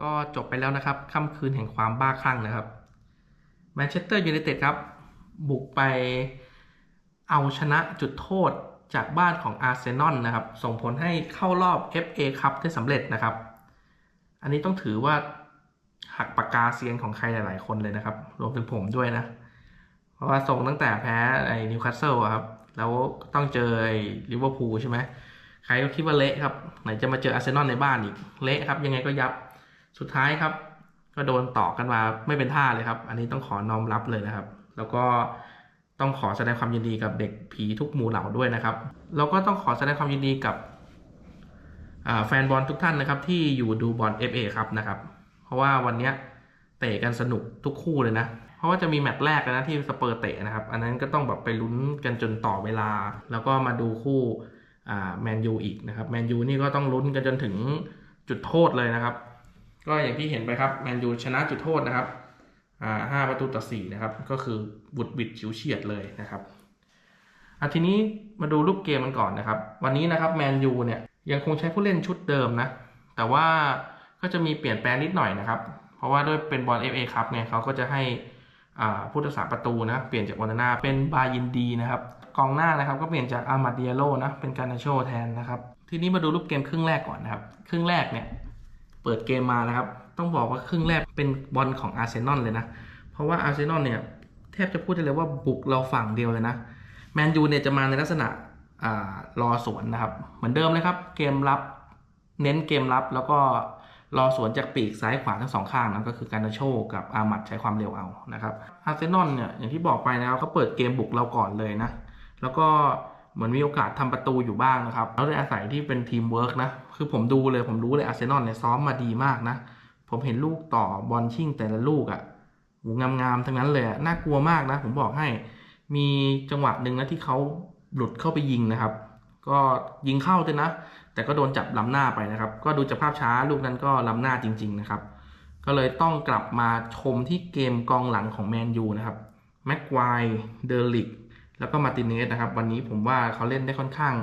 ก็จบไปแล้วนะครับค่ำคืนแห่งความบ้าคลั่งนะครับแมนเชสเตอร์ยูไนเต็ดครับ บุกไปเอาชนะจุดโทษจากบ้านของอาร์เซนอลนะครับ ส่งผลให้เข้ารอบ FA คัพได้สำเร็จนะครับ อันนี้ต้องถือว่าหักปากกาเซียนของใครหลาย ๆ คนเลยนะครับ รวมถึงผมด้วยนะ เพราะว่าส่งตั้งแต่แพ้ไอ้นิวคาสเซิลครับ แล้วต้องเจอลิเวอร์พูลใช่ไหมใครก็คิดว่าเละครับ ไหนจะมาเจออาร์เซนอลในบ้านอีก เละครับ ยังไงก็ยับ สุดท้ายครับ ก็โดนต่อกันมาไม่เป็นท่าเลยครับ อันนี้ต้องขอน้อมรับเลยนะครับ แล้วก็ต้องขอแสดงความยินดีกับเด็กผีทุกหมู่เหล่าด้วยนะครับ แล้วก็ต้องขอแสดงความยินดีกับแฟนบอลทุกท่านนะครับ ที่อยู่ดูบอล FA ครับนะครับ เพราะว่าวันนี้เตะกันสนุกทุกคู่เลยนะ เพราะว่าจะมีแมตช์แรกนะที่สเปอร์เตะนะครับ อันนั้นก็ต้องแบบไปลุ้นกันจนต่อเวลา แล้วก็มาดูคู่แมนยูอีกนะครับ แมนยูนี่ก็ต้องลุ้นกันจนถึงจุดโทษเลยนะครับ ก็อย่างที่เห็นไปครับแมนยูชนะจุดโทษนะครับอ่าห้าประตูต่อสี่นะครับ ก็คือบุดบิดฉิวเฉียดเลยนะครับอะทีนี้มาดูรูปเกมกันก่อนนะครับ วันนี้นะครับแมนยูเนี่ยยังคงใช้ผู้เล่นชุดเดิมนะ แต่ว่าก็จะมีเปลี่ยนแปลงนิดหน่อยนะครับ เพราะว่าด้วยเป็นบอล FA ครับไงเขาก็จะให้อ่าผู้รักษาประตูนะ เปลี่ยนจากวานาน่าเป็นบายินดีนะครับ กองหน้านะครับก็เปลี่ยนจากอามาเดียโลนะเป็นการนาโชแทนนะครับ ทีนี้มาดูรูปเกมครึ่งแรกก่อนนะครับ ครึ่งแรกเนี่ย เปิดเกมมานะครับ ต้องบอกว่าครึ่งแรกเป็นบอลของอาร์เซนอลเลยนะ เพราะว่าอาร์เซนอลเนี่ยแทบจะพูดได้เลยว่าบุกเราฝั่งเดียวเลยนะแมนยูเนี่ยจะมาในลักษณะรอสวนนะครับ เหมือนเดิมเลยครับ เกมรับเน้นเกมรับแล้วก็รอสวนจากปีกซ้ายขวาทั้งสองข้างนะก็คือการนาโชกับอามัดใช้ความเร็วเอานะครับอาร์เซนอลเนี่ยอย่างที่บอกไปนะครับเขาเปิดเกมบุกเราก่อนเลยนะ แล้วก็ เหมือนมีโอกาสทำประตูอยู่บ้างนะครับ แล้วด้วยอาศัยที่เป็นทีมเวิร์กนะ คือผมดูเลยผมรู้เลยอาร์เซนอลเนี่ยซ้อมมาดีมากนะ ผมเห็นลูกต่อบอลชิ่งแต่ละลูกอะ่ะหูงามๆทั้งนั้นเลยน่ากลัวมากนะ ผมบอกให้ มีจังหวะหนึ่งนะที่เขาหลุดเข้าไปยิงนะครับ ก็ยิงเข้าเลยนะ แต่ก็โดนจับล้ำหน้าไปนะครับ ก็ดูจากภาพช้าลูกนั้นก็ล้ำหน้าจริง ๆ นะครับ ก็เลยต้องกลับมาชมที่เกมกองหลังของแมนยูนะครับแม็กควายเดอริก แล้วก็มาติเนสนะครับ วันนี้ผมว่าเขาเล่นได้ค่อนข้าง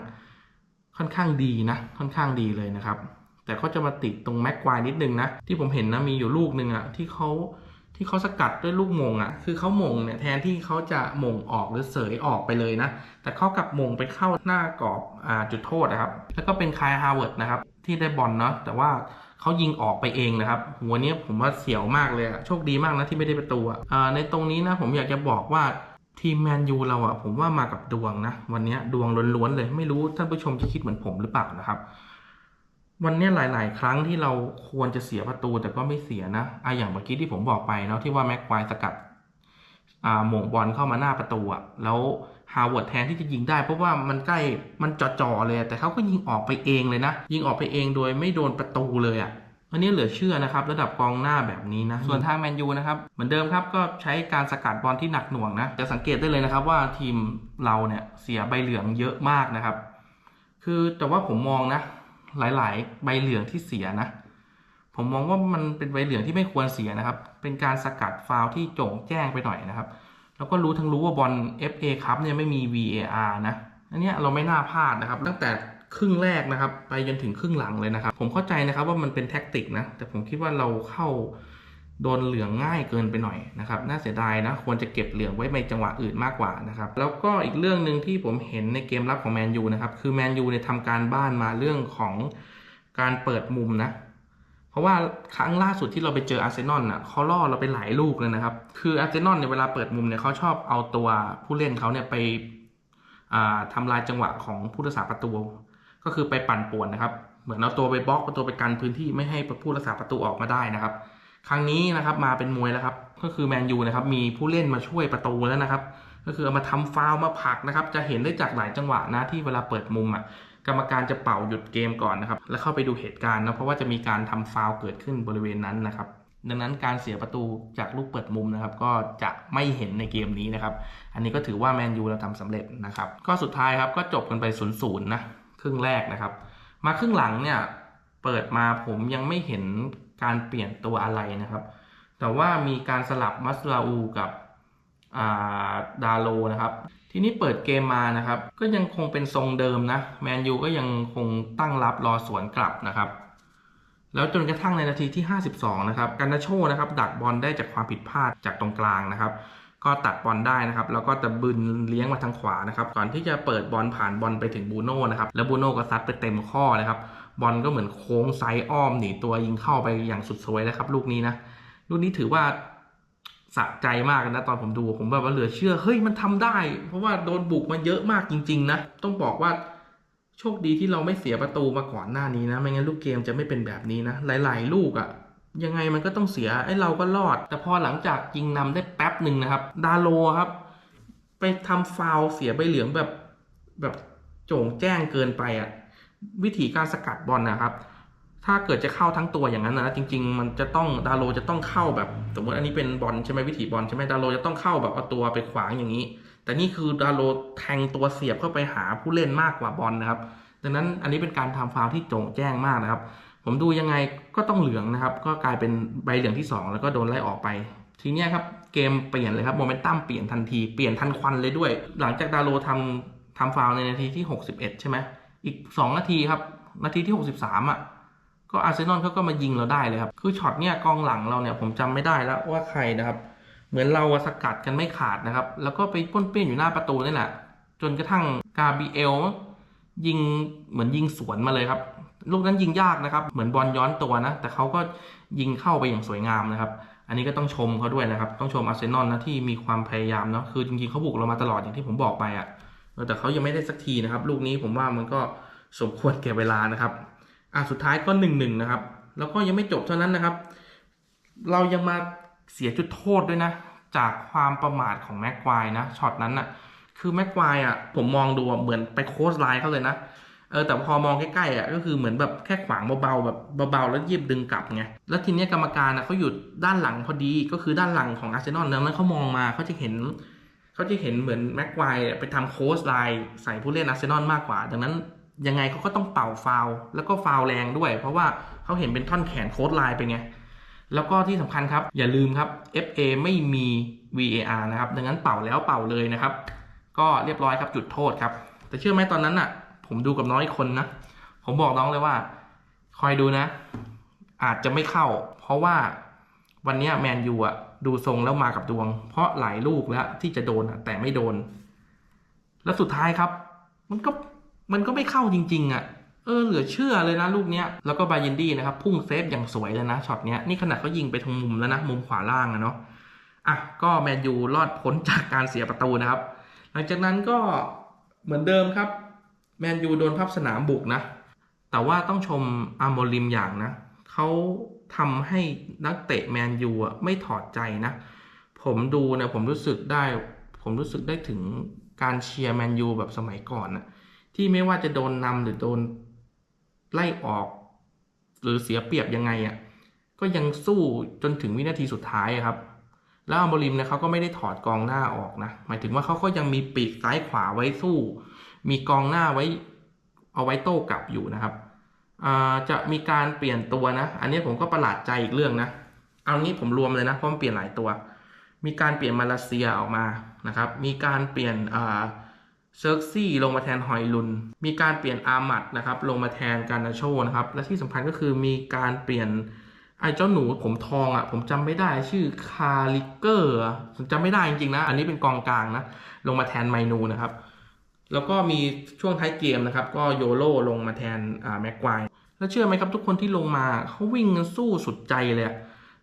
ค่อนข้างดีนะ ค่อนข้างดีเลยนะครับ แต่เขาจะมาติดตรงแม็กควายนิดนึงนะ ที่ผมเห็นนะมีอยู่ลูกหนึ่งอะที่เขาที่เขาสกัดด้วยลูกมงอะคือเขามงเนี่ยแทนที่เขาจะมงออกหรือเสยออกไปเลยนะ แต่เขากลับมงไปเข้าหน้ากรอบอ่าจุดโทษนะครับ แล้วก็เป็นคายฮาวเวิร์ดนะครับ ที่ได้บอลเนาะ แต่ว่าเขายิงออกไปเองนะครับ หัวเนี้ยผมว่าเสียวมากเลยอะโชคดีมากนะที่ไม่ได้ประตูอะอ่าในตรงนี้นะผมอยากจะบอกว่า ทีมแมนยูเราอะผมว่ามากับดวงนะ วันนี้ดวงล้วนๆเลย ไม่รู้ท่านผู้ชมจะคิดเหมือนผมหรือเปล่านะครับ วันนี้ยหลาย ๆ ครั้งที่เราควรจะเสียประตูแต่ก็ไม่เสียนะอะอย่างเมื่อกี้ที่ผมบอกไปเนาะที่ว่าแม็กควายสกัดอ่าหม่งบอลเข้ามาหน้าประตูอะแล้วฮาวเวิร์ดแทนที่จะยิงได้ เพราะว่ามันใกล้มันจ่อๆเลย แต่เขาก็ยิงออกไปเองเลยนะ ยิงออกไปเองโดยไม่โดนประตูเลยอะ อันนี้เหลือเชื่อนะครับ ระดับกองหน้าแบบนี้นะ ส่วนทางแมนยูนะครับ เหมือนเดิมครับก็ใช้การสกัดบอลที่หนักหน่วงนะ จะสังเกตได้เลยนะครับว่าทีมเราเนี่ยเสียใบเหลืองเยอะมากนะครับ คือแต่ว่าผมมองนะ หลาย ๆ ใบเหลืองที่เสียนะ ผมมองว่ามันเป็นใบเหลืองที่ไม่ควรเสียนะครับ เป็นการสกัดฟาวล์ที่โจ่งแจ้งไปหน่อยนะครับ แล้วก็รู้ทั้งรู้ว่าบอล FA ครับเนี่ยไม่มี VAR นะอันเนี้ยเราไม่น่าพลาดนะครับ ตั้งแต่ ครึ่งแรกนะครับ ไปจนถึงครึ่งหลังเลยนะครับ ผมเข้าใจนะครับว่ามันเป็นแท็กติกนะ แต่ผมคิดว่าเราเข้าโดนเหลืองง่ายเกินไปหน่อยนะครับ น่าเสียดายนะ ควรจะเก็บเหลืองไว้ในจังหวะอื่นมากกว่านะครับ แล้วก็อีกเรื่องหนึ่งที่ผมเห็นในเกมรับของแมนยูนะครับ คือแมนยูเนี่ยทำการบ้านมาเรื่องของการเปิดมุมนะ เพราะว่าครั้งล่าสุดที่เราไปเจออาร์เซนอลน่ะเขาล่อเราไปหลายลูกเลยนะครับ คืออาร์เซนอลเนี่ยเวลาเปิดมุมเนี่ยเขาชอบเอาตัวผู้เล่นเขาเนี่ยไปอ่าทำลายจังหวะของผู้รักษาประตู ก็คือไปปั่นป่วนนะครับ เหมือนเอาตัวไปบล็อกเอาตัวไปกันพื้นที่ไม่ให้ผู้รักษาประตูออกมาได้นะครับ ครั้งนี้นะครับมาเป็นมวยแล้วครับ ก็คือแมนยูนะครับมีผู้เล่นมาช่วยประตูแล้วนะครับ ก็คือเอามาทำฟาวมาผลักนะครับ จะเห็นได้จากหลายจังหวะนะที่เวลาเปิดมุมอะกรรมการจะเป่าหยุดเกมก่อนนะครับ แล้วเข้าไปดูเหตุการณ์นะเพราะว่าจะมีการทำฟาวเกิดขึ้นบริเวณนั้นนะครับ ดังนั้นการเสียประตูจากลูกเปิดมุมนะครับ ก็จะไม่เห็นในเกมนี้นะครับ อันนี้ก็ถือว่าแมนยูเราทำสำเร็จนะครับ ก็สุดท้ายครับก็จบกันไป0ูนย์นะ ครึ่งแรกนะครับ มาครึ่งหลังเนี่ยเปิดมาผมยังไม่เห็นการเปลี่ยนตัวอะไรนะครับ แต่ว่ามีการสลับมัสลาอูกับาดาโลนะครับ ทีนี้เปิดเกมมานะครับ ก็ยังคงเป็นทรงเดิมนะแมนยูก็ยังคงตั้งรับรอสวนกลับนะครับ แล้วจนกระทั่งในนาทีที่ 52 นะครับการนาโชนะครับ ดักบอลได้จากความผิดพลาดจากตรงกลางนะครับ ก็ตัดบอลได้นะครับแล้วก็ตะบึนเลี้ยงมาทางขวานะครับก่อนที่จะเปิดบอลผ่านบอลไปถึงบูโน่นะครับแล้วบูโน่ก็ซัดไปเต็มข้อนะครับบอลก็เหมือนโค้งไซส์อ้อมหนีตัวยิงเข้าไปอย่างสุดสวยเลยครับ ลูกนี้นะลูกนี้ถือว่าสะใจมากนะตอนผมดูผมแบบว่าเหลือเชื่อเฮ้ยมันทำได้ เพราะว่าโดนบุกมาเยอะมากจริง ๆ นะ ต้องบอกว่าโชคดีที่เราไม่เสียประตูมาก่อนหน้านี้นะ ไม่งั้นลูกเกมจะไม่เป็นแบบนี้นะ หลาย ๆ ลูกอะ่ะ ยังไงมันก็ต้องเสียไอ้เราก็รอด แต่พอหลังจากยิงนำได้แป๊บหนึ่งนะครับ ดาโลครับ ไปทำฟาวเสียใบเหลืองแบบแบบโจ่งแจ้งเกินไปอะ่ะวิธีการสกัดบอลนะครับ ถ้าเกิดจะเข้าทั้งตัวอย่างนั้นนะจริง ๆ มันจะต้องดาโลจะต้องเข้าแบบ สมมติอันนี้เป็นบอลใช่ไหมวิถีบอลใช่ไหมดาโลจะต้องเข้าแบบเอาตัวไปขวางอย่างนี้ แต่นี่คือดาโลแทงตัวเสียบเข้าไปหาผู้เล่นมากกว่าบอลนะครับ ดังนั้นอันนี้เป็นการทำฟาวที่โจ่งแจ้งมากนะครับ ผมดูยังไงก็ต้องเหลืองนะครับ ก็กลายเป็นใบเหลืองที่ 2 แล้วก็โดนไล่ออกไป ทีเนี้ยครับเกมเปลี่ยนเลยครับโมเมนตัมเปลี่ยนทันทีเปลี่ยนทันควันเลยด้วย หลังจากดาโลทำทำฟาวในนาทีที่ 61 ใช่ไหมอีก 2 นาทีครับ นาทีที่ 63อะก็อาร์เซนอลเขาก็มายิงเราได้เลยครับ คือช็อตเนี้ยกองหลังเราเนี่ยผมจำไม่ได้แล้วว่าใครนะครับ เหมือนเราสกัดกันไม่ขาดนะครับ แล้วก็ไปป้นเปี้ยนอยู่หน้าประตูนี่แหละ จนกระทั่งกาบิเอลยิงเหมือนยิงสวนมาเลยครับ ลูกนั้นยิงยากนะครับ เหมือนบอลย้อนตัวนะ แต่เขาก็ยิงเข้าไปอย่างสวยงามนะครับ อันนี้ก็ต้องชมเขาด้วยนะครับ ต้องชมอาร์เซนอลนะที่มีความพยายามเนาะ คือจริงๆเขาบุกเรามาตลอดอย่างที่ผมบอกไปอะ่ะ แต่เขายังไม่ได้สักทีนะครับ ลูกนี้ผมว่ามันก็สมควรแก่เวลานะครับ อะสุดท้ายก็หนึ่งหนึ่งนะครับ แล้วก็ยังไม่จบเท่านั้นนะครับ เรายังมาเสียจุดโทษด้วยนะ จากความประมาทของแม็กควายนะ ช็อตนั้นน่ะ คือแม็กควายอะ ผมมองดูเหมือนไปโค้ชไลน์เขาเลยนะ เออแต่พอมองใกล้ๆอะก็คือเหมือนแบบแค่ขวางเบาๆแบบเบาๆแล้วยิบดึงกลับไงแล้วทีเนี้ยกรรมการอะเขาอยู่ด้านหลังพอดีก็คือด้านหลังของอาร์เซนอลดังนั้นเขามองมาเขาจะเห็นเขาจะเห็นเหมือนแม็กควไปทำโค้ชไลน์ใส่ผู้เล่นอาร์เซนอลมากกว่า ดังนั้นยังไงเขาก็ต้องเป่าฟาวแล้วก็ฟาวแรงด้วย เพราะว่าเขาเห็นเป็นท่อนแขนโค้ชไลน์ไปไงแล้วก็ที่สำคัญครับ อย่าลืมครับ FA ไม่มี VAR นะครับดังนั้นเป่าแล้วเป่าเลยนะครับ ก็เรียบร้อยครับจุดโทษครับ แต่เชื่อไหมตอนนั้นอะ ผมดูกับน้องอีกคนนะผมบอกน้องเลยว่า คอยดูนะ อาจจะไม่เข้า เพราะว่าวันนี้แมนยูอะดูทรงแล้วมากับดวง เพราะหลายลูกแล้วที่จะโดนอะแต่ไม่โดน แล้วสุดท้ายครับ มันก็มันก็ไม่เข้าจริง ๆอะเออเหลือเชื่อเลยนะลูกเนี้ยแล้วก็บาเยนดี้นะครับ พุ่งเซฟอย่างสวยเลยนะช็อตเนี้ยนี่ขนาดเขายิงไปทางมุมแล้วนะมุมขวาล่างอะเนาะอะก็แมนยูรอดพ้นจากการเสียประตูนะครับ หลังจากนั้นก็เหมือนเดิมครับ แมนยูโดนพับสนามบุกนะ แต่ว่าต้องชมอาร์โมลิมอย่างนะ เขาทำให้นักเตะแมนยูอะไม่ถอดใจนะ ผมดูเนี่ยผมรู้สึกได้ ผมรู้สึกได้ถึงการเชียร์แมนยูแบบสมัยก่อนนะที่ไม่ว่าจะโดนนำหรือโดนไล่ออก หรือเสียเปรียบยังไงอะก็ยังสู้จนถึงวินาทีสุดท้ายครับ แล้วอัมโบริมเนี่ยเขาก็ไม่ได้ถอดกองหน้าออกนะ หมายถึงว่าเขาก็ยังมีปีกซ้ายขวาไว้สู้ มีกองหน้าไว้เอาไว้โต้กลับอยู่นะครับจะมีการเปลี่ยนตัวนะ อันนี้ผมก็ประหลาดใจอีกเรื่องนะ เอางี้ผมรวมเลยนะเพราะมันเปลี่ยนหลายตัว มีการเปลี่ยนมาเลเซียออกมานะครับ มีการเปลี่ยนเซิร์กซี่ลงมาแทนฮอยลุน มีการเปลี่ยนอามัดนะครับ ลงมาแทนการนาโชนะครับ และที่สำคัญก็คือมีการเปลี่ยนไอ้เจ้าหนูผมทองอะผมจำไม่ได้ชื่อคาลิเกอร์ผมจำไม่ได้จริงๆนะ อันนี้เป็นกองกลางนะ ลงมาแทนไมนูนะครับ แล้วก็มีช่วงท้ายเกมนะครับ ก็โยโรลงมาแทนแม็กควายแล้วเชื่อไหมครับทุกคนที่ลงมาเขาวิ่งกันสู้สุดใจเลย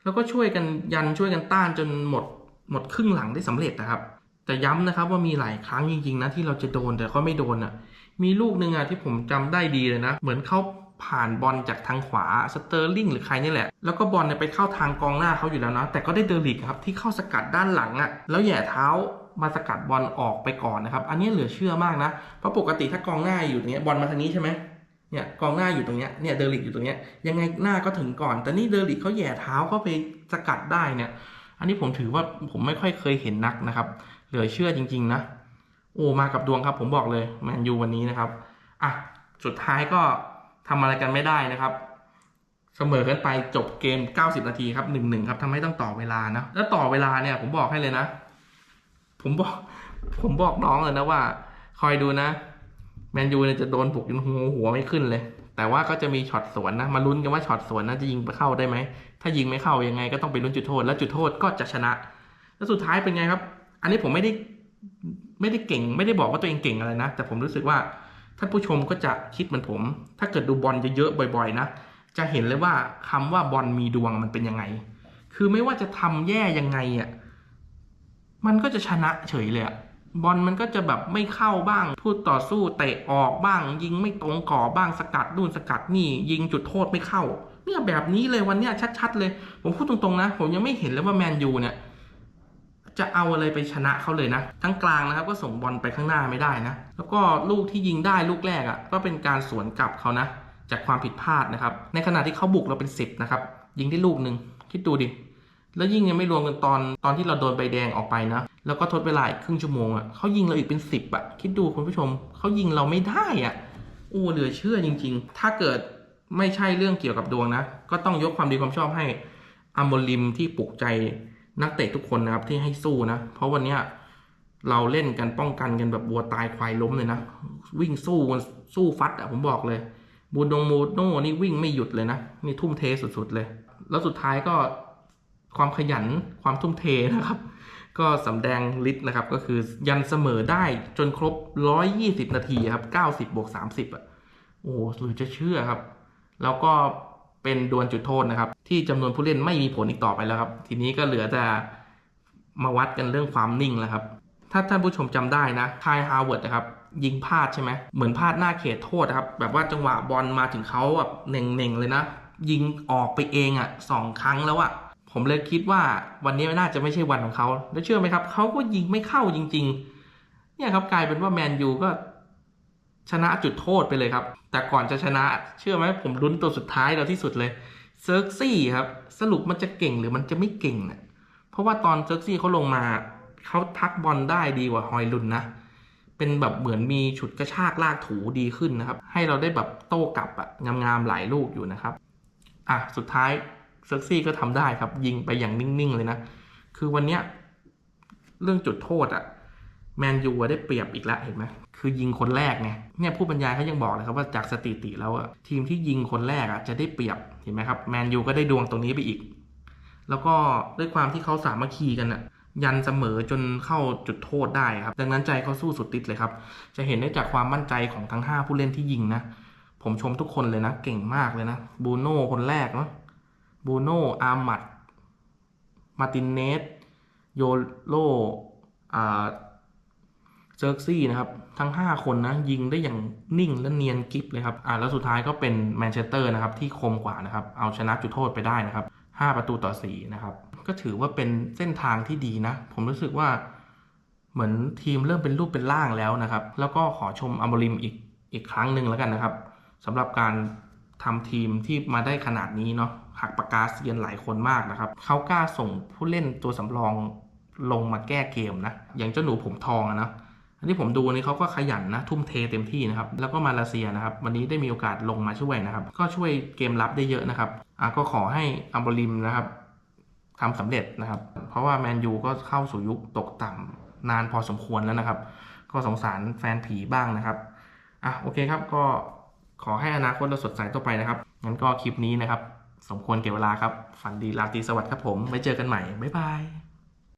แล้วก็ช่วยกันยันช่วยกันต้านจนหมดหมดครึ่งหลังได้สำเร็จนะครับแต่ย้ำนะครับว่ามีหลายครั้งจริงๆนะที่เราจะโดนแต่เขาไม่โดนอะมีลูกหนึ่งอะที่ผมจำได้ดีเลยนะ เหมือนเขาผ่านบอลจากทางขวาสเตอร์ลิงหรือใครนี่แหละ แล้วก็บอลเนี่ยไปเข้าทางกองหน้าเขาอยู่แล้วนะแต่ก็ได้เดอริกครับที่เข้าสกัดด้านหลังอะแล้วแย่เท้า มาสกัดบอลออกไปก่อนนะครับ อันนี้เหลือเชื่อมากนะ เพราะปกติถ้ากองหน้าอยู่ตรงนี้บอลมาทางนี้ใช่ไหมเนี่ยกองหน้าอยู่ตรงเนี้ยเนี่ยเดอริกอยู่ตรงเนี้ยยังไงหน้าก็ถึงก่อน แต่นี่เดอริกเขาแย่เท้าเข้าไปสกัดได้เนี่ย อันนี้ผมถือว่าผมไม่ค่อยเคยเห็นนักนะครับ เหลือเชื่อจริง ๆ นะโอ้มากับดวงครับ ผมบอกเลยแมนยูวันนี้นะครับอะสุดท้ายก็ทำอะไรกันไม่ได้นะครับเสมอกันไปจบเกม 90 นาทีครับ1-1ครับทำให้ต้องต่อเวลานะ แล้วต่อเวลาเนี่ยผมบอกให้เลยนะ ผมบอก ผมบอกน้องเลยนะว่า คอยดูนะ แมนยูเนี่ยจะโดนปลุกจนหัวหัวไม่ขึ้นเลย แต่ว่าก็จะมีช็อตสวนนะ มาลุ้นกันว่าช็อตสวนนะจะยิงเข้าได้ไหม ถ้ายิงไม่เข้ายังไงก็ต้องไปลุ้นจุดโทษ แล้วจุดโทษก็จะชนะ แล้วสุดท้ายเป็นไงครับ อันนี้ผมไม่ได้ไม่ได้เก่ง ไม่ได้บอกว่าตัวเองเก่งอะไรนะ แต่ผมรู้สึกว่าท่านผู้ชมก็จะคิดเหมือนผม ถ้าเกิดดูบอลเยอะๆบ่อย ๆ นะ จะเห็นเลยว่าคำว่าบอลมีดวงมันเป็นยังไง คือไม่ว่าจะทำแย่ยังไงอะ มันก็จะชนะเฉยเลยอะบอลมันก็จะแบบไม่เข้าบ้าง พูดต่อสู้เตะออกบ้าง ยิงไม่ตรงกรอบ้างสกัดนู่นสกัดนี่ ยิงจุดโทษไม่เข้า เนี่ยแบบนี้เลยวันเนี้ยชัด ๆ เลย ผมพูดตรงๆนะ ผมยังไม่เห็นเลยว่าแมนยูเนี่ย จะเอาอะไรไปชนะเขาเลยนะ ทั้งกลางนะครับ ก็ส่งบอลไปข้างหน้าไม่ได้นะ แล้วก็ลูกที่ยิงได้ลูกแรกอะ่ะ ก็เป็นการสวนกลับเขานะ จากความผิดพลาดนะครับ ในขณะที่เขาบุกเราเป็นสิบนะครับยิงได้ลูกหนึ่งคิดดูดิ แล้วยิ่งยังไม่รวมกันตอนตอนที่เราโดนใบแดงออกไปนะ แล้วก็ทดเวลาอีกครึ่งชั่วโมงอะ่ะเขายิงเราอีกเป็นสิบอะ่ะ คิดดูคุณผู้ชมเขายิงเราไม่ได้อะ่ะโอ้เหลือเชื่อจริง ๆ ถ้าเกิดไม่ใช่เรื่องเกี่ยวกับดวงนะ ก็ต้องยกความดีความชอบให้อัมโมลิมที่ปลุกใจนักเตะทุกคนนะครับที่ให้สู้นะ เพราะวันเนี้ยเราเล่นกันป้องกันกันแบบวัวตายควายล้มเลยนะ วิ่งสู้สู้ฟัดอะผมบอกเลยบูดงมูโน่นี่วิ่งไม่หยุดเลยนะนี่ทุ่มเทสุดๆเลย แล้วสุดท้ายก็ ความขยันความทุ่มเทนะครับ ก็สำแดงฤทธิ์นะครับ ก็คือยันเสมอได้จนครบ 120 นาทีครับ 90บวก30 อะ โอ้หรือจะเชื่อครับ แล้วก็เป็นดวลจุดโทษนะครับ ที่จำนวนผู้เล่นไม่มีผลอีกต่อไปแล้วครับ ทีนี้ก็เหลือแต่มาวัดกันเรื่องความนิ่งแล้วครับ ถ้าท่านผู้ชมจำได้นะคายฮาวเวิร์ดนะครับยิงพลาดใช่ไหมเหมือนพลาดหน้าเขตโทษครับ แบบว่าจังหวะบอลมาถึงเขาแบบเน่งๆเลยนะ ยิงออกไปเองอะสองครั้งแล้วอะ ผมเลยคิดว่าวันนี้น่าจะไม่ใช่วันของเขา แล้วเชื่อไหมครับ เขาก็ยิงไม่เข้าจริง ๆ เนี่ยครับกลายเป็นว่าแมนยูก็ชนะจุดโทษไปเลยครับ แต่ก่อนจะชนะ เชื่อไหมผมลุ้นตัวสุดท้ายเราที่สุดเลยเซิร์กซี่ครับ สรุปมันจะเก่งหรือมันจะไม่เก่งเนะ่ยเพราะว่าตอนเซิร์กซี่เขาลงมาเขาทักบอลได้ดีกว่าฮอยลุนนะ เป็นแบบเหมือนมีฉุดกระชากลากถูดีขึ้นนะครับ ให้เราได้แบบโต้กลับอะงามๆหลายลูกอยู่นะครับ อะสุดท้าย เซิร์กซี่ก็ทำได้ครับ ยิงไปอย่างนิ่ง ๆ เลยนะ คือวันเนี้ยเรื่องจุดโทษอะแมนยูได้เปรียบอีกแล้วเห็นไหมคือยิงคนแรกไงเนี่ยผู้บรรยายเขายังบอกเลยครับว่าจากสถิติแล้วอะทีมที่ยิงคนแรกอะจะได้เปรียบเห็นไหมครับแมนยูก็ได้ดวงตรงนี้ไปอีก แล้วก็ด้วยความที่เขาสามัคคีกันอะยันเสมอจนเข้าจุดโทษได้ครับ ดังนั้นใจเขาสู้สุดติดเลยครับ จะเห็นได้จากความมั่นใจของทั้ง 5 ผู้เล่นที่ยิงนะ ผมชมทุกคนเลยนะ เก่งมากเลยนะบูโน่คนแรกเนาะ บูโน่อาร์มัดมาตินเนสโยโลเซิร์ซี่นะครับ ทั้ง 5 คนนะยิงได้อย่างนิ่งและเนียนกิฟเลยครับอ่าแล้วสุดท้ายก็เป็นแมนเชสเตอร์นะครับที่คมกว่านะครับ เอาชนะจุดโทษไปได้นะครับ 5 ประตูต่อ 4 นะครับ ก็ถือว่าเป็นเส้นทางที่ดีนะ ผมรู้สึกว่าเหมือนทีมเริ่มเป็นรูปเป็นร่างแล้วนะครับ แล้วก็ขอชมอัมบริมอีกอีกครั้งหนึ่งแล้วกันนะครับสำหรับการทำทีมที่มาได้ขนาดนี้เนาะ หักปากกาเซียนหลายคนมากนะครับเขากล้าส่งผู้เล่นตัวสำรองลงมาแก้เกมนะ อย่างเจ้าหนูผมทองอะนะอันนี้ผมดูนี่เขาก็ขยันนะ ทุ่มเทเต็มที่นะครับ แล้วก็มาเลเซียนะครับ วันนี้ได้มีโอกาสลงมาช่วยนะครับ ก็ช่วยเกมรับได้เยอะนะครับอะก็ขอให้อัมบริมนะครับทำสำเร็จนะครับ เพราะว่าแมนยูก็เข้าสู่ยุคตกต่ำนานพอสมควรแล้วนะครับ ก็สงสารแฟนผีบ้างนะครับอะโอเคครับก็ขอให้อนาคตเราสดใสต่อไปนะครับงั้นก็คลิปนี้นะครับ สมควรเก็บเวลาครับ ฝันดีราตรีสวัสดิ์ครับผม ไว้เจอกันใหม่ บ๊ายบาย